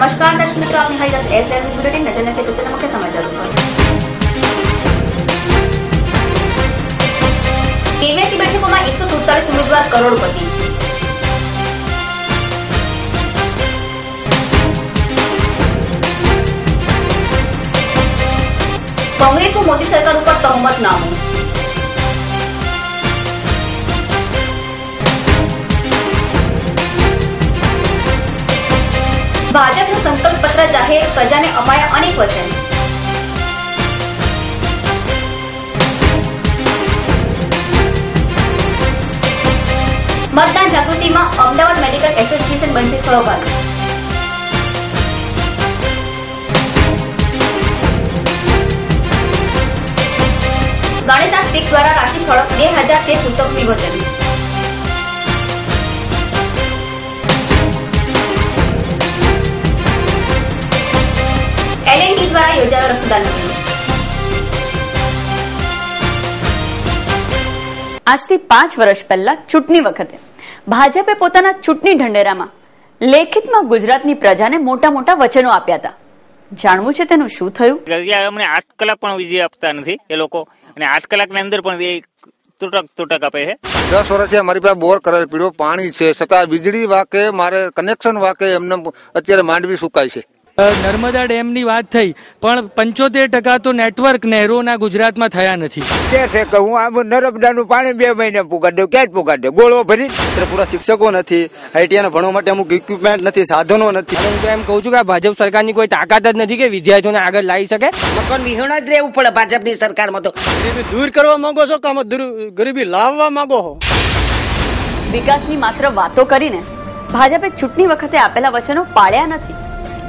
નમસ્કાર, દર્શક મિત્રો આપ નિહાળી રહ્યા એસ લેવલ બુલેટિન નજર નથી ગુજરાતના મુખ્ય સમાચાર ઉપર. નેવ્યાસી બેઠકોમાં એકસો સુડતાલીસ ઉમેદવાર કરોડપતિ. કોંગ્રેસનું મોદી સરકાર ઉપર તહોમતનામું ભાજપનું પત્ર જાહેર પ્રજાને અપાયા અનેક વચન. મતદાન જાગૃતિમાં અમદાવાદ મેડિકલ એસોસિએશન બનશે સહભાગી. ગણેશા સ્પીક દ્વારા રાશિ ફળક બે હજાર તેર પુસ્તક વિમોચન. દ્વારા યોજાયો રક્તદાન કેમ્પ આજથી પાંચ વર્ષ પહેલા ચૂંટણી વખતે ભાજપે પોતાના ચૂંટણી ઢંઢેરામાં લેખિતમાં ગુજરાતની પ્રજાને મોટા મોટા વચનો આપ્યા હતા. જાણવું છે તેનું શું થયું? અમને આઠ કલાક પણ વીજળી આપતા નથી એ લોકો અને આઠ કલાકની અંદર પણ એ તૂટક તૂટક આપે છે. દસ વર્ષથી અમારી પાસે બોર કરેલ પીળો પાણી છે છતાં વીજળી વાકે મારે કનેક્શન વાકે એમને અત્યારે માંડવી સુકાય છે. નર્મદા ડેમની વાત થઈ પણ પંચોતેર ટકા તો નેટવર્ક નહેરોના ગુજરાતમાં થયા નથી. કે છે કે હું આમ નર્મદાનું પાણી બે મહિને પુગાડ દઉં ક્યાં જ પુગાડ દઉં? ગોળો ભરી પૂરા શિક્ષકો નથી આઈટીઆઈ ભણવા માટે અમુક ઇક્વિપમેન્ટ નથી સાધનો નથી. હું તો એમ કહું છું કે ભાજપ સરકારની કોઈ તાકાત જ નથી કે વિદ્યાર્થીઓને આગળ લાવી શકે. મકાન વિહોણ જ રહેવું પડે ભાજપની સરકારમાં તો. ગરીબી દૂર કરવા માંગો છો કામ ગરીબી લાવવા માંગો છો? વિકાસની માત્ર વાતો કરીને ભાજપે ચૂંટણી વખતે આપેલા વચનો પાળ્યા નથી.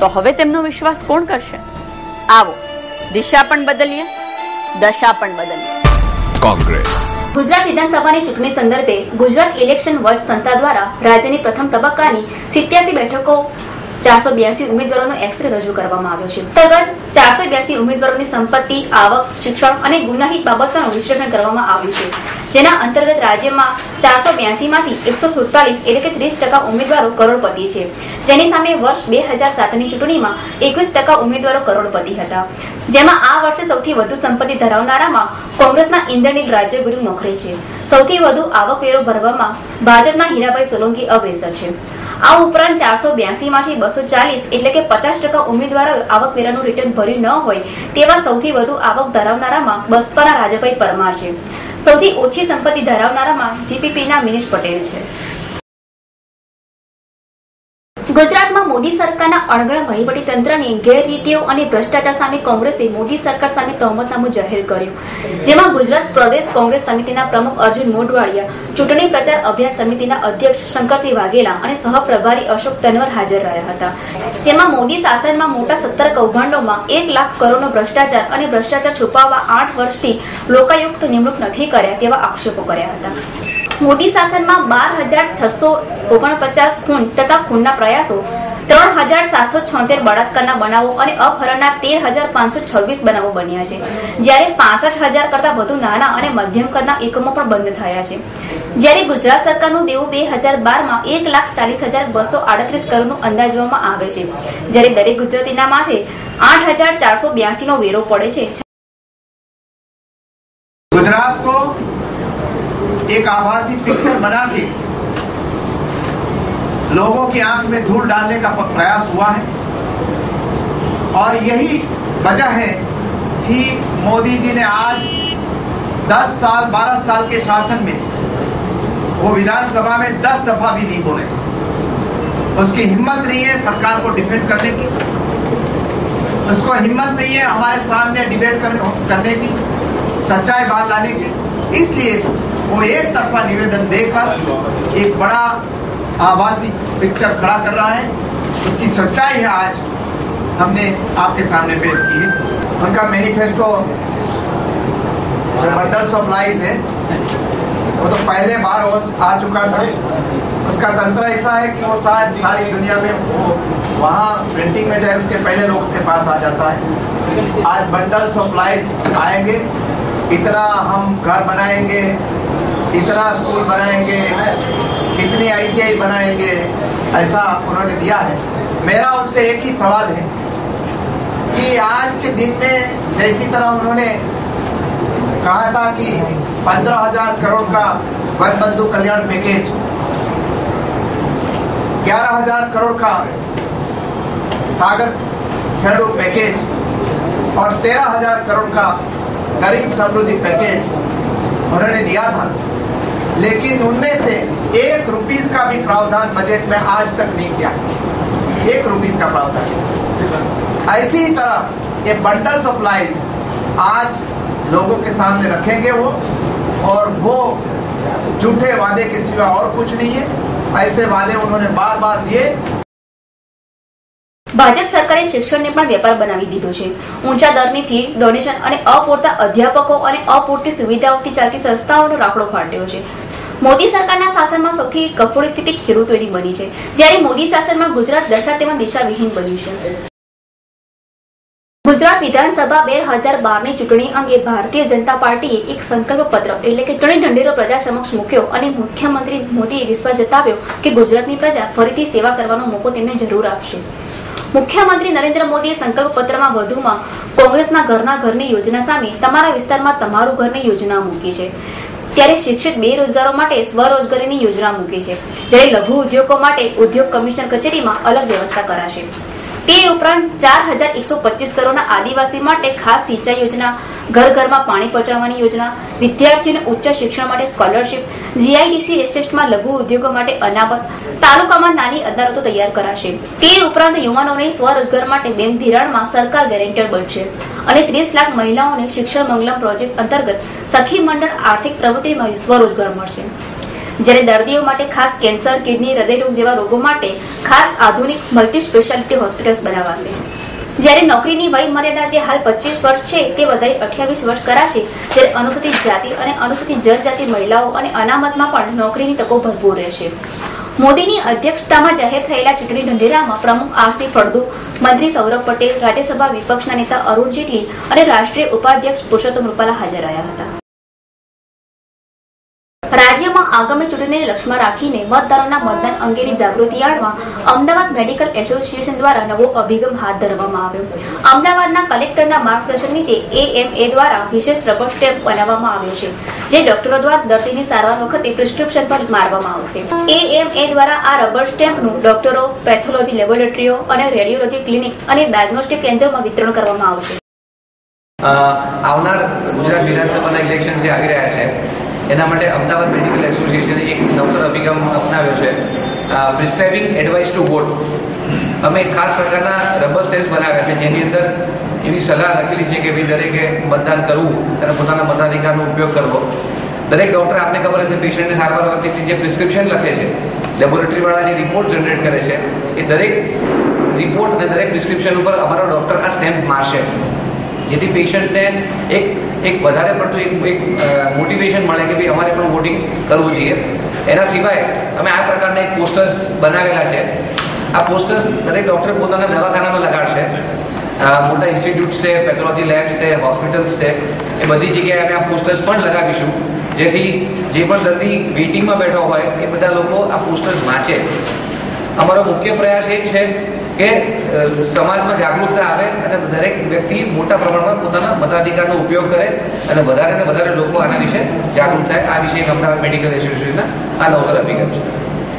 તો હવે તેમનો વિશ્વાસ કોણ કરશે? આવો દિશા પણ બદલીએ દશા પણ બદલીએ. કોંગ્રેસ. ગુજરાત વિધાનસભાની ચૂંટણી સંદર્ભે ગુજરાત ઇલેક્શન વર્ષ સંસ્થા દ્વારા રાજ્યની પ્રથમ તબક્કાની સિત્યાસી બેઠકો આવક કરોડપતિ ચૂંટણીમાં એકવીસ ટકા ઉમેદવારો કરોડપતિ હતા. જેમાં આ વર્ષે સૌથી વધુ સંપત્તિ ધરાવનારામાં કોંગ્રેસના ઇન્દ્રનીલ રાજ્યગુરુ નોકરી છે. સૌથી વધુ આવકવેરો ભરવામાં ભાજપના હીરાભાઈ સોલંકી અગ્રેસર છે. આ ઉપરાંત ચારસો માંથી બસો ચાલીસ એટલે કે પચાસ ટકા ઉમેદવારો આવકવેરાનું રિટર્ન ભર્યું ન હોય તેવા સૌથી વધુ આવક ધરાવનારામાં બસપાના રાજભાઈ પરમાર છે. સૌથી ઓછી સંપત્તિ ધરાવનારામાં જીપીપીના મિનેશ પટેલ છે. ગુજરાતમાં મોદી સરકારના અણગળા વહીવટી તંત્રની ગેરરીતિઓ અને ભ્રષ્ટાચાર સામે કોંગ્રેસે મોદી સરકાર સામે તહમતનામું જાહેર કર્યું. જેમાં ગુજરાત પ્રદેશ કોંગ્રેસ સમિતિના પ્રમુખ અર્જુન મોઢવાડિયા, ચૂંટણી પ્રચાર અભિયાન સમિતિના અધ્યક્ષ શંકરસિંહ વાઘેલા અને સહપ્રભારી અશોક તનવર હાજર રહ્યા હતા. જેમાં મોદી શાસનમાં મોટા સત્તર કૌભાંડોમાં એક લાખ કરોડનો ભ્રષ્ટાચાર અને ભ્રષ્ટાચાર છુપાવવા આઠ વર્ષથી લોકાયુક્ત નિમણૂક નથી કર્યા તેવા આક્ષેપો કર્યા હતા. મોદી શાસનમાં બાર હજાર છસો ઓગણપચાસ ખૂન તથા ખૂનના પ્રયાસો, ત્રણ હજાર સાતસો છોતેર બળાત્કારના બનાવો અને અપહરણના તેર હજાર પાંચસો છવ્વીસ બનાવો બન્યા છે. જ્યારે પાસઠ હજાર કરતાં વધુ નાના અને મધ્યમ કદના એકમો પણ બંધ થયા છે. જ્યારે ગુજરાત સરકારનું દેવું બે હજાર બારમાં એક લાખ ચાલીસ હજાર બસો આડત્રીસ કરોડનું અંદાજવામાં આવે છે. જ્યારે દરેક ગુજરાતીના માથે આઠ હજાર ચારસો બ્યાસીનો વેરો પડે છે. ગુજરાત કો एक आभासी पिक्चर बना के लोगों की आँख में धूल डालने का प्रयास हुआ है। और यही वजह है कि मोदी जी ने आज 10 साल 12 साल के शासन में वो विधानसभा में 10 दफ़ा भी नहीं बोले। उसकी हिम्मत नहीं है सरकार को डिफेंड करने की। उसको हिम्मत नहीं है हमारे सामने डिबेट करने की, सच्चाई बाहर लाने की। इसलिए वो एक तरफा निवेदन देकर एक बड़ा आभासी पिक्चर खड़ा कर रहा है। उसकी सच्चाई है आज हमने आपके सामने पेश की है। उनका मैनिफेस्टो बंडल्स ऑफ़ लाइस है। वो तो पहले बार आ चुका था। उसका तंत्र ऐसा है कि वो शायद सारी दुनिया में वो वहाँ प्रिंटिंग में जाए, उसके पहले लोगों के पास आ जाता है। आज बंडल्स ऑफ़ लाइस आएँगे। इतना हम घर बनाएँगे इतना स्कूल बनाएँगे, कितनी आईटीआई बनाएँगे, ऐसा उन्होंने दिया है। मेरा उनसे एक ही सवाल है कि आज के दिन में जैसी तरह उन्होंने कहा था कि पंद्रह हज़ार करोड़ का वन बंधु कल्याण पैकेज ग्यारह हज़ार करोड़ का सागर खेड़ू पैकेज और तेरह हज़ार करोड़ का गरीब समृद्धि पैकेज उन्होंने दिया था। लेकिन उनमें से एक रुपीस का भी प्रावधान बजट में आज तक नहीं किया एक रुपीस का प्रावधान ऐसी ही तरह ये बंडल्स ऑफ लाइस आज लोगों के सामने रखेंगे वो और वो झूठे वादे के सिवा और कुछ नहीं है ऐसे वादे उन्होंने बार बार दिए ભાજપ સરકારે શિક્ષણને પણ વેપાર બનાવી દીધો છે ઊંચા દરની ફી ડોનેશન અને અપૂરતા અધ્યાપકો અને અપૂરતી સુવિધાઓથી ચાલતી સંસ્થાઓનો રાફડો ફાટ્યો છે મોદી સરકારના શાસનમાં સૌથી કફોડી સ્થિતિ ખેડૂતોની બની છે. જ્યારે મોદી શાસનમાં ગુજરાત દશા તેમાં દિશાવિહીન બન્યું છે. ગુજરાત વિધાનસભા બે હજાર બારની ચૂંટણી અંગે ભારતીય જનતા પાર્ટીએ એક સંકલ્પ પત્ર એટલે કે ચૂંટણી ઢંઢેરો પ્રજા સમક્ષ મૂક્યો અને મુખ્યમંત્રી મોદીએ વિશ્વાસ જતાવ્યો કે ગુજરાતની પ્રજા ફરીથી સેવા કરવાનો મોકો તેમને જરૂર આપશે. મુખ્યમંત્રી નરેન્દ્ર મોદીએ સંકલ્પ પત્રમાં વધુમાં કોંગ્રેસના ઘરના ઘરની યોજના સામે તમારા વિસ્તારમાં તમારું ઘરની યોજના મૂકી છે. ત્યારે શિક્ષિત બેરોજગારો માટે સ્વરોજગારીની યોજના મૂકી છે, જ્યારે લઘુ ઉદ્યોગો માટે ઉદ્યોગ કમિશન કચેરીમાં અલગ વ્યવસ્થા કરાશે. તે ઉપરાંત ચાર હજાર એકસો પચીસ કરોડના આદિવાસી માટે ખાસ સિંચાઈ યોજના, ઘર ઘરમાં પાણી પહોંચાડવાની યોજના, વિદ્યાર્થીઓને ઉચ્ચ શિક્ષણ માટે સ્કોલરશિપ જીઆઈડીસી એસ્ટેટમાં લઘુ ઉદ્યોગો માટે અનામત, તાલુકામાં નાની અદાલતો તૈયાર કરાશે. તે ઉપરાંત યુવાનોને સ્વરોજગાર માટે બેંક ધિરાણમાં સરકાર ગેરેન્ટર બનશે અને ત્રીસ લાખ મહિલાઓને શિક્ષણ મંગલમ પ્રોજેક્ટ અંતર્ગત સખી મંડળ આર્થિક પ્રવૃત્તિમાં સ્વરોજગાર મળશે. જ્યારે દર્દીઓ માટે ખાસ કેન્સર, કિડની, હૃદયરોગ જેવા રોગો માટે ખાસ આધુનિક મલ્ટી સ્પેશિયાલિટી હોસ્પિટલ્સ બનાવાશે. જ્યારે નોકરીની વય મર્યાદા જે હાલ પચીસ વર્ષ છે, તે વધારી અઠ્યાવીસ વર્ષ કરાશે, જ્યારે અનુસૂચિત જાતિ અને અનુસૂચિત જનજાતિ મહિલાઓ અને અનામતમાં પણ નોકરીની તકો ભરપૂર રહેશે. મોદીની અધ્યક્ષતામાં જાહેર થયેલા ચૂંટણી ઢંઢેરામાં પ્રમુખ આરસી ફળદુ, મંત્રી સૌરભ પટેલ, રાજ્યસભા વિપક્ષના નેતા અરુણ જેટલી અને રાષ્ટ્રીય ઉપાધ્યક્ષ પુરુષોત્તમ રૂપાલા હાજર રહ્યા હતા. રાજ્યમાં આગામી ચૂંટણીને લક્ષ્યમાં રાખીને મતદારોના મતદાન અંગેની જાગૃતિ આણવા અમદાવાદ મેડિકલ એસોસિએશન દ્વારા નવો અભિગમ હાથ ધરવામાં આવ્યો. અમદાવાદના કલેક્ટરના માર્ગદર્શન નીચે એએમએ દ્વારા વિશેષ રબર સ્ટેમ્પ બનાવવામાં આવ્યો છે, જે ડોક્ટરો દ્વારા દર્દીની સારવાર વખતે પ્રિસ્ક્રિપ્શન પર મારવામાં આવશે. એએમએ દ્વારા આ રબર સ્ટેમ્પનું ડોક્ટરો, પેથોલોજી લેબોરેટરીઓ અને રેડિયોલોજી ક્લિનિક્સ અને ડાયગ્નોસ્ટિક કેન્દ્રોમાં વિતરણ કરવામાં આવશે. આવનાર ગુજરાત વિધાનસભાના ઇલેક્શન જે આવી રહ્યા છે એના માટે અમદાવાદ મેડિકલ એસોસિએશને એક નવતર અભિગમ અપનાવ્યો છે. પ્રિસ્ક્રાઇબિંગ એડવાઇસ ટુ વોટ અમે ખાસ પ્રકારના રબર સ્ટેસ બનાવ્યા છે, જેની અંદર એવી સલાહ લખેલી છે કે ભાઈ દરેકે મતદાન કરવું અને પોતાના મતાધિકારનો ઉપયોગ કરવો. દરેક ડૉક્ટર આપને ખબર હશે પેશન્ટને સારવાર વખતે જે પ્રિસ્ક્રિપ્શન લખે છે લેબોરેટરીવાળા જે રિપોર્ટ જનરેટ કરે છે, એ દરેક રિપોર્ટ અને દરેક પ્રિસ્ક્રિપ્શન ઉપર અમારો ડૉક્ટર આ સ્ટેમ્પ મારશે. જેથી પેશન્ટને એક એક વધારે પડતું એક એક મોટિવેશન મળે કે ભાઈ અમારે પણ વોટિંગ કરવું જોઈએ. એના સિવાય અમે આ પ્રકારના એક પોસ્ટર્સ બનાવેલા છે. આ પોસ્ટર્સ દરેક ડૉક્ટર પોતાના દવાખાનામાં લગાડશે. મોટા ઇન્સ્ટિટ્યૂટ છે પેથોલોજી લેબ્સ છે હોસ્પિટલ્સ છે. એ બધી જગ્યાએ અમે આ પોસ્ટર્સ પણ લગાવીશું. જેથી જે પણ દર્દી વેઇટિંગમાં બેઠો હોય એ બધા લોકો આ પોસ્ટર્સ વાંચે. અમારો મુખ્ય પ્રયાસ એ જ છે કે સમાજમાં જાગૃતતા આવે અને દરેક વ્યક્તિ મોટા પ્રમાણમાં પોતાના મતાધિકારનો ઉપયોગ કરે અને વધારે ને વધારે લોકો આના વિશે જાગૃત થાય. આ વિશે અમદાવાદ મેડિકલ એસોસિએશનના આ નવતર અભિગમ છે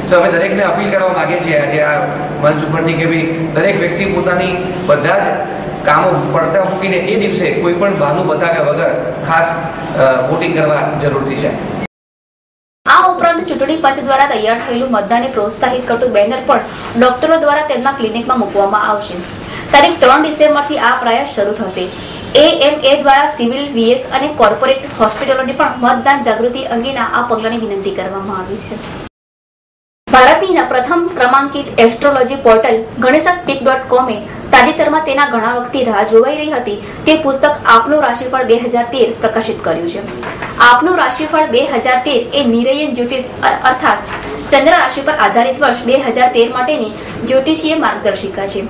તો અમે દરેકને અપીલ કરવા માગીએ છીએ આજે આ મંચ ઉપરથી કે ભાઈ દરેક વ્યક્તિ પોતાની બધા જ કામો પડતા મૂકીને એ દિવસે કોઈ પણ બહાનું બતાવ્યા વગર ખાસ વોટિંગ કરવા જરૂરથી છે આ ઉપરાંત ચૂંટણી પંચ દ્વારા તૈયાર થયેલું મતદાનને પ્રોત્સાહિત કરતું બેનર પણ ડોક્ટરો દ્વારા તેમના ક્લિનિકમાં મૂકવામાં આવશે. તારીખ ત્રણ ડિસેમ્બરથી આ પ્રયાસ શરૂ થશે. એએમએ દ્વારા સિવિલ વીએસ અને કોર્પોરેટ હોસ્પિટલોને પણ મતદાન જાગૃતિ અંગેના આ પગલાંની વિનંતી કરવામાં આવી છે. ભારતની પ્રથમ ક્રમાંકિત astrology portal Ganesha speak dot કોમે તાજેતરમાં તેના ઘણા વખતથી રાહ જોવાઈ રહી હતી તે પુસ્તક આપનું રાશિફળ બે હજાર તેર પ્રકાશિત કર્યું છે. આપનું રાશિફળ બે હજાર તેર એ નિરયન જ્યોતિષ અર્થાત ચંદ્ર રાશિ પર આધારિત વર્ષ બે હજાર તેર માટેની જ્યોતિષીય માર્ગદર્શિકા છે.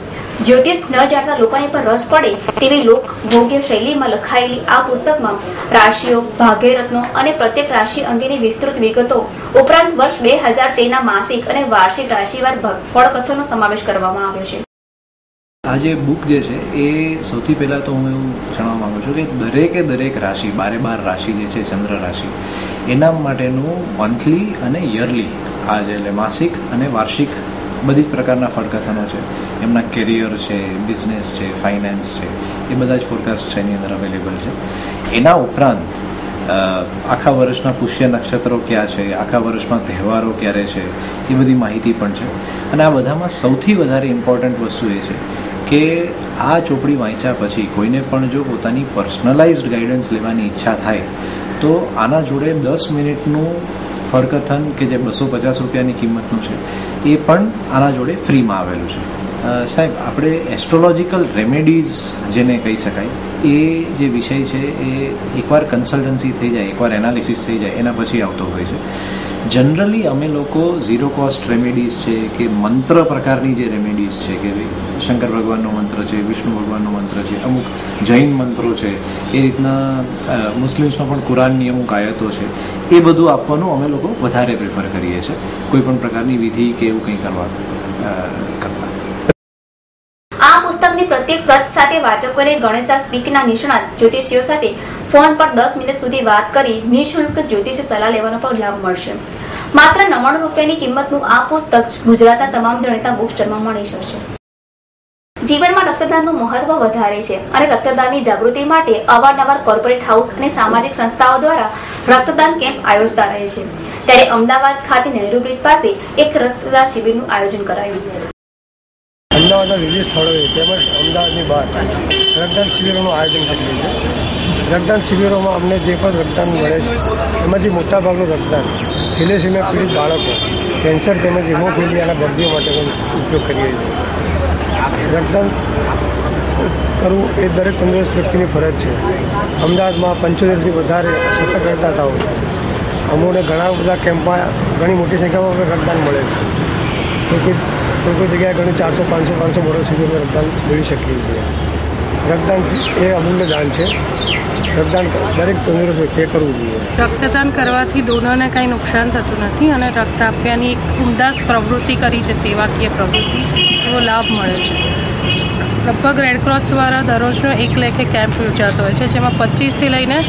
જ્યોતિષ ન જાણતા લોકોને પર રસ પડે તેવી લોક ભોગ્ય શૈલીમાં લખાયેલી આ પુસ્તકમાં રાશિઓ, ભાગ્યરત્નો અને પ્રત્યેક રાશિ અંગેની વિસ્તૃત વિગતો ઉપરાંત વર્ષ બે હજાર તેરના માસિક અને વાર્ષિક રાશિવાર ફળકથોનો સમાવેશ કરવામાં આવ્યો છે. આ જે બુક જે છે, એ સૌથી પહેલાં તો હું એવું જણાવવા માગું છું કે દરેકે દરેક રાશિ, બારે બાર રાશિ જે છે, ચંદ્ર રાશિ, એના માટેનું મંથલી અને યરલી આ જે એટલે માસિક અને વાર્ષિક બધી જ પ્રકારના ફળકથનો છે. એમના કેરિયર છે બિઝનેસ છે ફાઇનાન્સ છે, એ બધા જ ફોરકાસ્ટ છે, એની અંદર અવેલેબલ છે. એના ઉપરાંત આખા વર્ષના પુષ્ય નક્ષત્રો ક્યાં છે, આખા વર્ષમાં તહેવારો ક્યારે છે, એ બધી માહિતી પણ છે. અને આ બધામાં સૌથી વધારે ઇમ્પોર્ટન્ટ વસ્તુ એ છે કે આ ચોપડી વાંચ્યા પછી કોઈને પણ જો પોતાની પર્સનલાઇઝ્ડ ગાઈડન્સ લેવાની ઈચ્છા થાય, તો આના જોડે દસ મિનિટનું ફળકથન કે જે બસો પચાસ રૂપિયાની કિંમતનું છે, એ પણ આના જોડે ફ્રીમાં આવેલું છે. સાહેબ, આપણે એસ્ટ્રોલોજીકલ રેમેડીઝ જેને કહી શકાય, એ જે વિષય છે, એ એકવાર કન્સલ્ટન્સી થઈ જાય, એકવાર એનાલિસિસ થઈ જાય, એના પછી આવતો હોય છે. જનરલી અમે લોકો ઝીરો કોસ્ટ રેમેડીઝ છે કે મંત્ર પ્રકારની જે રેમેડીઝ છે કે શંકર ભગવાનનો મંત્ર છે, વિષ્ણુ ભગવાનનો મંત્ર છે, અમુક જૈન મંત્રો છે, એ રીતના મુસ્લિમ્સમાં પણ કુરાનની અમુક આયતો છે, એ બધું આપવાનું અમે લોકો વધારે પ્રેફર કરીએ છીએ. કોઈ પણ પ્રકારની વિધિ કે એવું કંઈ કરવા કરતા. આ પુસ્તકની પ્રત્યેક પ્રત સાથે વાચકોને ગણેશા સ્પીકના નિષ્ણાત જ્યોતિષીઓ સાથે ફોન પર દસ મિનિટ સુધી વાત કરી નિઃશુલ્ક જ્યોતિષ સલાહ લેવાનો પણ લાભ મળશે. માત્ર નવ્વાણું રૂપિયાની કિંમતનું આ પુસ્તક ગુજરાતના તમામ જાણીતા બુક સ્ટોરમાં મળી શકશે. જીવનમાં રક્તદાનનું મહત્વ વધારે છે અને રક્તદાનની જાગૃતિ માટે અવારનવાર કોર્પોરેટ હાઉસ અને સામાજિક સંસ્થાઓ દ્વારા રક્તદાન કેમ્પ આયોજતા રહે છે. ત્યારે અમદાવાદ ખાતે નહેરુ બ્રિજ પાસે એક રક્તદાન શિબિરનું આયોજન કરાયું. અમદાવાદના વિવિધ સ્થળોએ તેમજ અમદાવાદની બહાર રક્તદાન શિબિરોનું આયોજન કરેલું છે. રક્તદાન શિબિરોમાં અમને જે પણ રક્તદાન મળે છે, એમાંથી મોટાભાગનું રક્તદાન થેલેસીમિયા પીડિત બાળકો, કેન્સર તેમજ હિમોફિલિયાના દર્દીઓ માટે ઉપયોગ કરીએ છીએ. રક્તદાન કરવું એ દરેક તંદુરસ્ત વ્યક્તિની ફરજ છે. અમદાવાદમાં પંચોતેરથી વધારે સતત રક્તદાતાઓ છે. અમોને ઘણા બધા કેમ્પમાં ઘણી મોટી સંખ્યામાં રક્તદાન મળે છે. કોઈ કોઈ જગ્યાએ ઘણી ચારસો, પાંચસો પાંચસો વર્ષ સુધી અમે રક્તદાન મેળવી શકીએ છીએ. રક્તદાન એ અમૂલ્ય દાન છે. રક્તદાન દરેક તંદુરસ્ત વ્યક્તિએ કરવું જોઈએ. રક્તદાન કરવાથી ડોનરને કાંઈ નુકસાન થતું નથી અને રક્ત આપવાની એક ઉમદાસ પ્રવૃત્તિ કરી છે, સેવાકીય પ્રવૃત્તિ. એવો લાભ મળે છે. લગભગ રેડક્રોસ દ્વારા દરરોજનો એક લેખે કેમ્પ યોજાતો હોય છે, જેમાં પચીસથી લઈને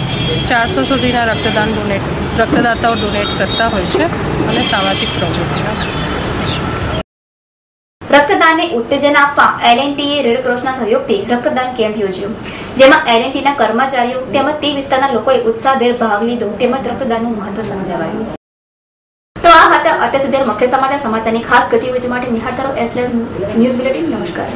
ચારસો સુધીના રક્તદાન ડોનેટ રક્તદાતાઓ ડોનેટ કરતા હોય છે અને સામાજિક પ્રવૃત્તિના રક્તદાનને ઉત્તેજન આપવા એલએનટીએ રેડક્રોસના સહયોગથી રક્તદાન કેમ્પ યોજ્યો. જેમાં એલએનટીના કર્મચારીઓ તેમજ તે વિસ્તારના લોકોએ ઉત્સાહભેર ભાગ લીધો તેમજ રક્તદાનનું મહત્વ સમજાવાયું. તો આ હતા અત્યાર સુધી મુખ્ય સમાચાર, સમાચારની ખાસ ગતિવિધિ માટે નિહાળતા રહો એસ ન્યૂઝ બુલેટિન નમસ્કાર.